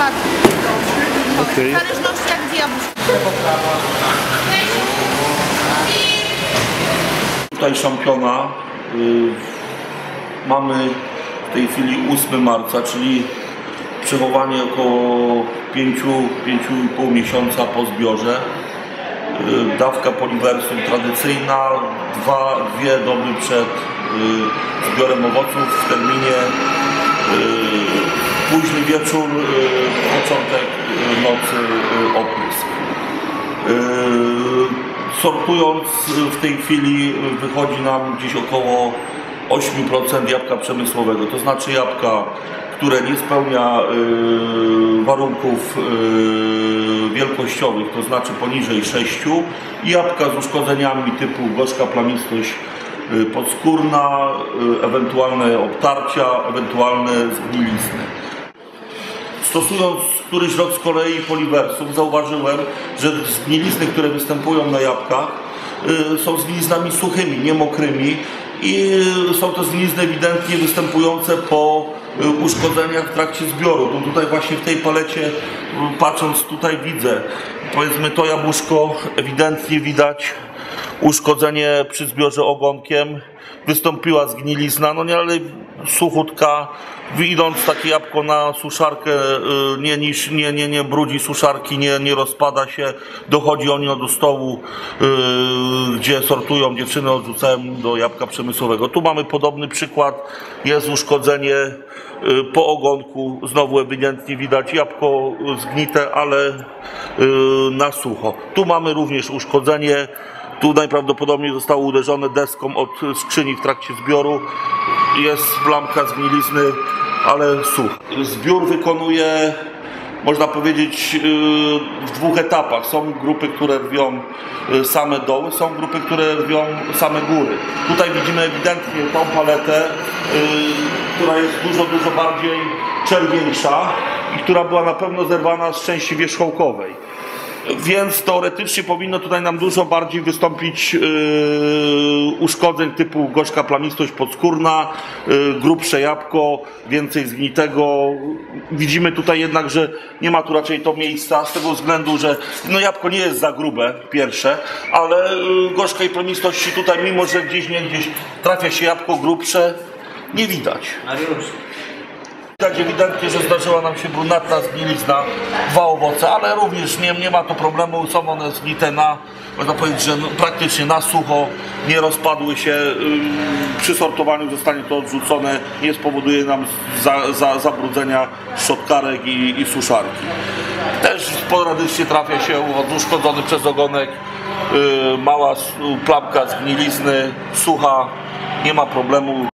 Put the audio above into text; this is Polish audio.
Okej. W zależności jak jabłuszko. Tutaj szampiona y, mamy w tej chwili 8 marca, czyli przechowanie około 5-5,5 miesiąca po zbiorze. Y, Dawka poliwersum tradycyjna, dwa, dwie doby przed y, zbiorem owoców w terminie późny wieczór, y, początek y, nocy y, oprysk. Sortując w tej chwili wychodzi nam gdzieś około 8% jabłka przemysłowego, to znaczy jabłka, które nie spełnia warunków wielkościowych, to znaczy poniżej 6 i jabłka z uszkodzeniami typu gorzka plamistość podskórna, ewentualne obtarcia, ewentualne zgnilizny. Stosując któryś rok z kolei poliwersum, zauważyłem, że zgnilizny, które występują na jabłkach, y, są zgniliznami suchymi, nie mokrymi i y, są to zgnilizny ewidentnie występujące po y, uszkodzeniach w trakcie zbioru. No tutaj właśnie w tej palecie, patrząc tutaj widzę, powiedzmy to jabłuszko ewidentnie widać uszkodzenie przy zbiorze ogonkiem, wystąpiła zgnilizna, no nie, ale suchutka, idąc takie jabłko na suszarkę, y, nie, niż, nie, nie, nie brudzi suszarki, nie, nie rozpada się, dochodzi ono do stołu, y, gdzie sortują, dziewczyny. Odrzucałem do jabłka przemysłowego. Tu mamy podobny przykład, jest uszkodzenie y, po ogonku, znowu ewidentnie widać jabłko zgnite, ale y, na sucho. Tu mamy również uszkodzenie, tu najprawdopodobniej zostało uderzone deską od skrzyni w trakcie zbioru. Jest plamka zgnilizny, ale such. Zbiór wykonuje, można powiedzieć, yy, w dwóch etapach. Są grupy, które rwią yy, same doły, są grupy, które rwią same góry. Tutaj widzimy ewidentnie tą paletę, yy, która jest dużo, dużo bardziej czerwieńsza i która była na pewno zerwana z części wierzchołkowej. Więc teoretycznie powinno tutaj nam dużo bardziej wystąpić yy, uszkodzeń typu gorzka plamistość podskórna, yy, grubsze jabłko, więcej zgnitego. Widzimy tutaj jednak, że nie ma tu raczej to miejsca z tego względu, że no jabłko nie jest za grube, pierwsze, ale yy, gorzka i plamistości tutaj, mimo że gdzieś nie gdzieś trafia się jabłko grubsze, nie widać. Widać ewidentnie, że zdarzyła nam się brunatna zgnilizna, dwa owoce, ale również nie, nie ma tu problemu, są one zgnite na, można powiedzieć, że no, praktycznie na sucho, nie rozpadły się, przy sortowaniu zostanie to odrzucone, nie spowoduje nam za, za, zabrudzenia szczotkarek i, i suszarki. Też sporadycznie trafia się od uszkodzony przez ogonek yy, mała plamka zgnilizny, sucha, nie ma problemu.